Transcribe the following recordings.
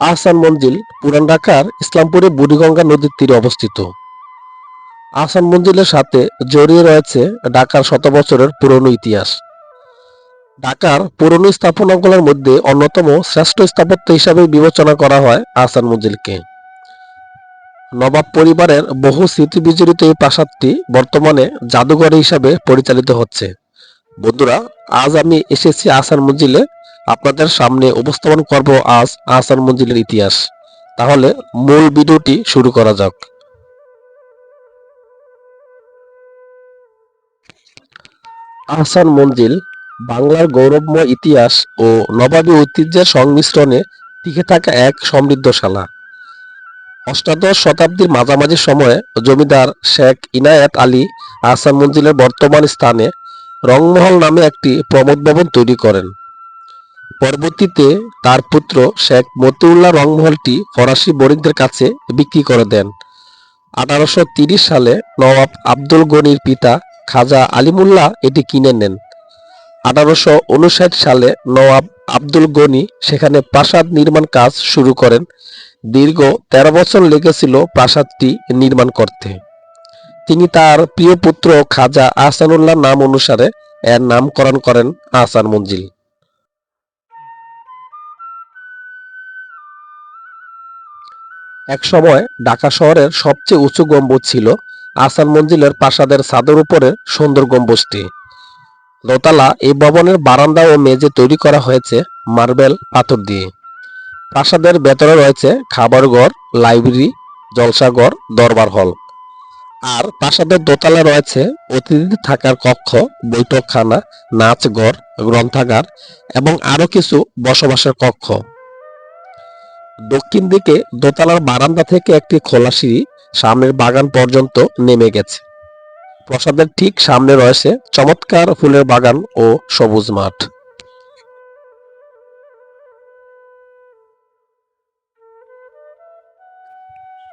আহসান মঞ্জিল, পুরান ঢাকার ইসলামপুরে বুড়িগঙ্গা নদীর তীরে অবস্থিত। আহসান মঞ্জিলের সাথে জড়িয়ে রয়েছে ঢাকার শত বছরের পুরনো ইতিহাস। ঢাকার পুরনো স্থাপনাগুলোর মধ্যে অন্যতম শ্রেষ্ঠ স্থাপত্য হিসাবে বিবেচনা করা হয় আহসান মঞ্জিলকে। নবাব পরিবারের বহু স্মৃতি বিজড়িত এই প্রাসাদটি বর্তমানে জাদুঘর হিসাবে পরিচালিত হচ্ছে। বন্ধুরা, আজ আমি এসেছি আহসান মঞ্জিলে আপনাদের সামনে উপস্থাপন করব আজ আহসান মঞ্জিলের ইতিহাস। তাহলে মূল ভিডিওটি শুরু করা যাক। আহসান মঞ্জিল বাংলার গৌরবময় ইতিহাস ও নবাবী ঐতিহ্যের সংমিশ্রণে টিকে থাকা এক সমৃদ্ধশালা। অষ্টাদশ শতাব্দীর মাঝামাঝি সময়ে জমিদার শেখ ইনায়েত আলী আহসান মঞ্জিলের বর্তমান স্থানে রংমহল নামে একটি প্রমোদ ভবন তৈরি করেন। পরবর্তীতে তার পুত্র শেখ মতিউল্লাহ রংমহলটি ফরাসি বণিকদের কাছে বিক্রি করে দেন। আঠারোশো সালে নবাব আব্দুল গনির পিতা খাজা আলিমুল্লাহ এটি কিনে নেন। আঠারোশো উনষাট সালে নবাব আব্দুল গনি সেখানে প্রাসাদ নির্মাণ কাজ শুরু করেন। দীর্ঘ তেরো বছর লেগেছিল প্রাসাদটি নির্মাণ করতে। তিনি তার প্রিয় পুত্র খাজা আহসানুল্লাহ নাম অনুসারে এর নামকরণ করেন আহসান মঞ্জিল। একসময় ঢাকা শহরের সবচেয়ে উঁচু গম্বুজ ছিল আসান মঞ্জিলের প্রাসাদের ছাদের উপরে সুন্দর গম্বুজটি। দোতলা এই ভবনের বারান্দা ও মেঝে তৈরি করা হয়েছে মার্বেল পাথর দিয়ে। প্রাসাদের ভেতরে রয়েছে খাবার ঘর, লাইব্রেরি জলসাঘর দরবার হল। আর প্রাসাদের দোতলা রয়েছে অতিথি থাকার কক্ষ, বৈঠকখানা, নাচঘর, গ্রন্থাগার এবং আরও কিছু বসবাসের কক্ষ। দক্ষিণ দিকে দোতলার বারান্দা থেকে একটি খোলা সিঁড়ি সামনের বাগান পর্যন্ত নেমে গেছে। প্রাসাদের ঠিক সামনে রয়েছে চমৎকার ফুলের বাগান ও সবুজ মাঠ।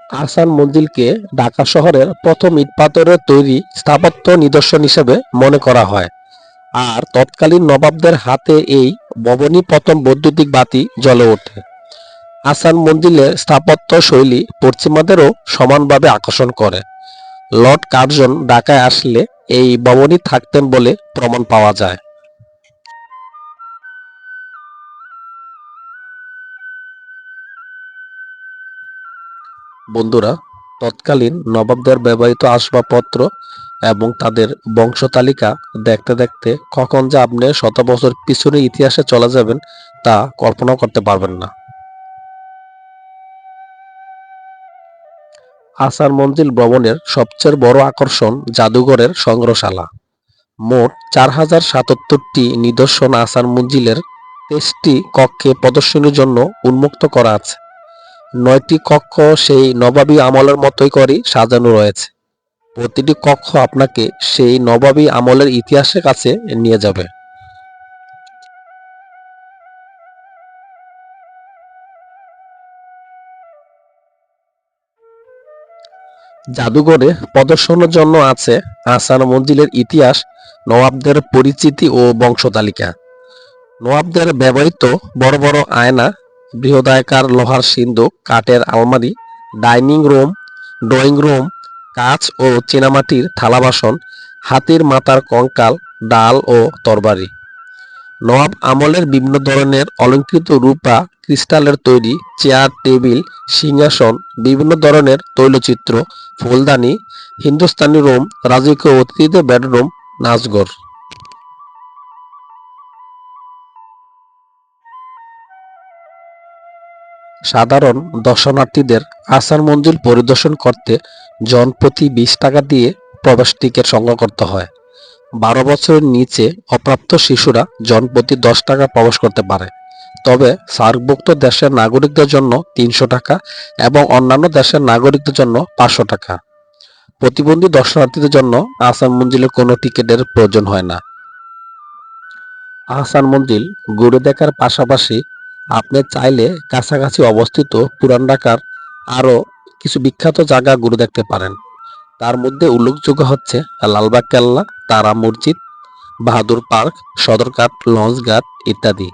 আহসান মঞ্জিলকে ঢাকা শহরের প্রথম ইট পাথরের তৈরি স্থাপত্য নিদর্শন হিসেবে মনে করা হয়। আর তৎকালীন নবাবদের হাতে এই ভবনই প্রথম বৈদ্যুতিক বাতি জ্বলে ওঠে। আহসান মঞ্জিলের স্থাপত্য শৈলী পশ্চিমাদেরও সমানভাবে আকর্ষণ করে। লর্ড কার্জন ঢাকায় আসলে এই ভবনই থাকতেন বলে প্রমাণ পাওয়া যায়। বন্ধুরা, তৎকালীন নবাবদের ব্যবহৃত আসবাবপত্র এবং তাদের বংশতালিকা দেখতে দেখতে কখন যে আপনি শত বছর পিছনে ইতিহাসে চলে যাবেন তা কল্পনা করতে পারবেন না। আসার মঞ্জিল ভবনের সবচেয়ে বড় আকর্ষণ জাদুঘরের সংগ্রহশালা। মোট চার হাজার সাতাত্তরটি নিদর্শন আসার মঞ্জিলের তেইশটি কক্ষে প্রদর্শনীর জন্য উন্মুক্ত করা আছে। নয়টি কক্ষ সেই নবাবী আমলের মতোই করে সাজানো রয়েছে। প্রতিটি কক্ষ আপনাকে সেই নবাবী আমলের ইতিহাসের কাছে নিয়ে যাবে। জাদুঘরে প্রদর্শনের জন্য আছে আহসান মঞ্জিলের ইতিহাস, নবাবদের পরিচিতি ও বংশতালিকা নবাবদের ব্যবহৃত বড় বড় আয়না বৃহদায়কার লোহার সিন্ধুক কাঠের আলমারি, ডাইনিং রুম, ড্রয়িং রুম, কাঁচ ও চীনামাটির থালা বাসন, হাতির মাথার কঙ্কাল, ডাল ও তরবারি। নবাব আমলের বিভিন্ন ধরনের অলঙ্কৃত রূপা ক্রিস্টালের তৈরি চেয়ার, টেবিল, সিংহাসন, বিভিন্ন ধরনের তৈলচিত্র, ফুলদানি, হিন্দুস্তানি রুম, রাজকীয় অতিথিদের বেডরুম, নাচঘর। সাধারণ দর্শনার্থীদের আসার মঞ্জিল পরিদর্শন করতে জনপ্রতি বিশ টাকা দিয়ে প্রবেশ টিকিট সংগ্রহ করতে হয়। বারো বছরের নিচে অপ্রাপ্ত শিশুরা জনপ্রতি দশ টাকা প্রবেশ করতে পারে। তবে সার্কভুক্ত দেশের নাগরিকদের জন্য তিনশো টাকা এবং অন্যান্য দেশের নাগরিকদের জন্য পাঁচশো টাকা। প্রতিবন্ধী দর্শনার্থীদের জন্য আহসান মঞ্জিলে কোনো টিকিটের প্রয়োজন হয় না। আহসান মঞ্জিল ঘুরে দেখার পাশাপাশি আপনি চাইলে কাছাকাছি অবস্থিত পুরান ঢাকার আরও কিছু বিখ্যাত জায়গা ঘুরে দেখতে পারেন। তার মধ্যে উল্লেখযোগ্য হচ্ছে লালবাগ, কেল্লা, তারা মসজিদ, বাহাদুর পার্ক, সদরঘাট, লঞ্চঘাট ইত্যাদি।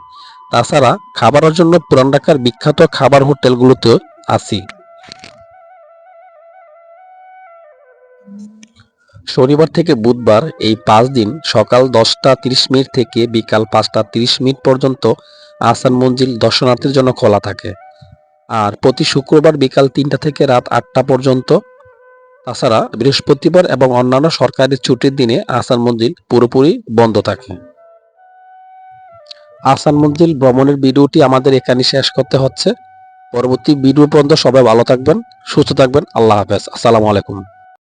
তাছাড়া খাবারের জন্য পুরান ঢাকার বিখ্যাত খাবার হোটেলগুলোতে আছি। শনিবার থেকে বুধবার এই পাঁচ দিন সকাল দশটা তিরিশ মিনিট থেকে বিকাল পাঁচটা তিরিশ মিনিট পর্যন্ত আসান মঞ্জিল দর্শনার্থীর জন্য খোলা থাকে। আর প্রতি শুক্রবার বিকাল তিনটা থেকে রাত আটটা পর্যন্ত। তাছাড়া বৃহস্পতিবার এবং অন্যান্য সরকারি ছুটির দিনে আসান মঞ্জিল পুরোপুরি বন্ধ থাকে। আহসান মঞ্জিল ভ্রমণের ভিডিওটি আমাদের এখানে শেষ করতে হচ্ছে। পরবর্তী ভিডিও পর্যন্ত সবাই ভালো থাকবেন, সুস্থ থাকবেন। আল্লাহ হাফেজ। আসসালামু আলাইকুম।